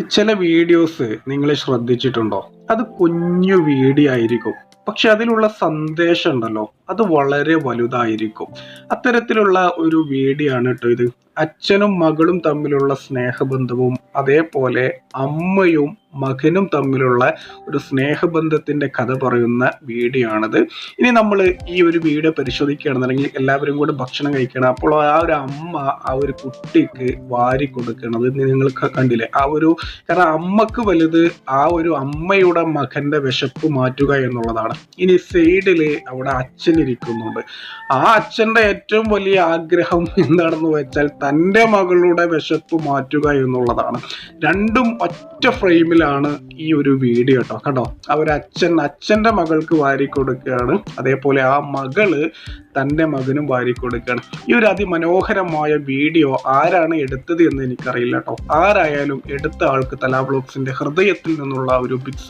ചില വീഡിയോസ് നിങ്ങൾ ശ്രദ്ധിച്ചിട്ടുണ്ടോ? അത് കുഞ്ഞു വീഡിയോ ആയിരിക്കും. പക്ഷെ അതിലുള്ള സന്ദേശം ഉണ്ടല്ലോ അത് വളരെ വലുതായിരിക്കും. അത്തരത്തിലുള്ള ഒരു വീഡിയോ ആണ് കേട്ടോ ഇത്. അച്ഛനും മകളും തമ്മിലുള്ള സ്നേഹബന്ധവും അതേപോലെ അമ്മയും മകനും തമ്മിലുള്ള ഒരു സ്നേഹബന്ധത്തിന്റെ കഥ പറയുന്ന വീഡിയോ ആണിത് ഇനി നമ്മൾ ഈ ഒരു വീഡിയോ പരിശോധിക്കുകയാണെന്നുണ്ടെങ്കിൽ എല്ലാവരും കൂടെ ഭക്ഷണം കഴിക്കണം. അപ്പോൾ ആ ഒരു അമ്മ ആ ഒരു കുട്ടിക്ക് വാരി കൊടുക്കണത് നിങ്ങൾക്ക് കണ്ടില്ലേ? ആ ഒരു കാരണം അമ്മയ്ക്ക് വലുത് ആ ഒരു അമ്മയുടെ മകന്റെ വിശപ്പ് മാറ്റുക എന്നുള്ളതാണ്. ഇനി സൈഡിൽ അവിടെ അച്ഛൻ ഇരിക്കുന്നുണ്ട്. ആ അച്ഛന്റെ ഏറ്റവും വലിയ ആഗ്രഹം എന്താണെന്ന് വെച്ചാൽ തന്റെ മകളുടെ വിശപ്പ് മാറ്റുക എന്നുള്ളതാണ്. രണ്ടും ഒറ്റ ഫ്രെയിമിലാണ് ഈ ഒരു വീഡിയോ കേട്ടോ. കണ്ടോ? അവരച്ഛൻ അച്ഛൻ അച്ഛന്റെ മകൾക്ക് വാരി കൊടുക്കുകയാണ് അതേപോലെ ആ മകൾ തന്റെ മകനും വാരി കൊടുക്കുകയാണ് ഈ ഒരു അതിമനോഹരമായ വീഡിയോ ആരാണ് എടുത്തത് എന്ന് എനിക്കറിയില്ല കേട്ടോ. ആരായാലും എടുത്ത ആൾക്ക് തലാ ബ്ലോഗ്സിന്റെ ഹൃദയത്തിൽ നിന്നുള്ള ഒരു ബിഗ്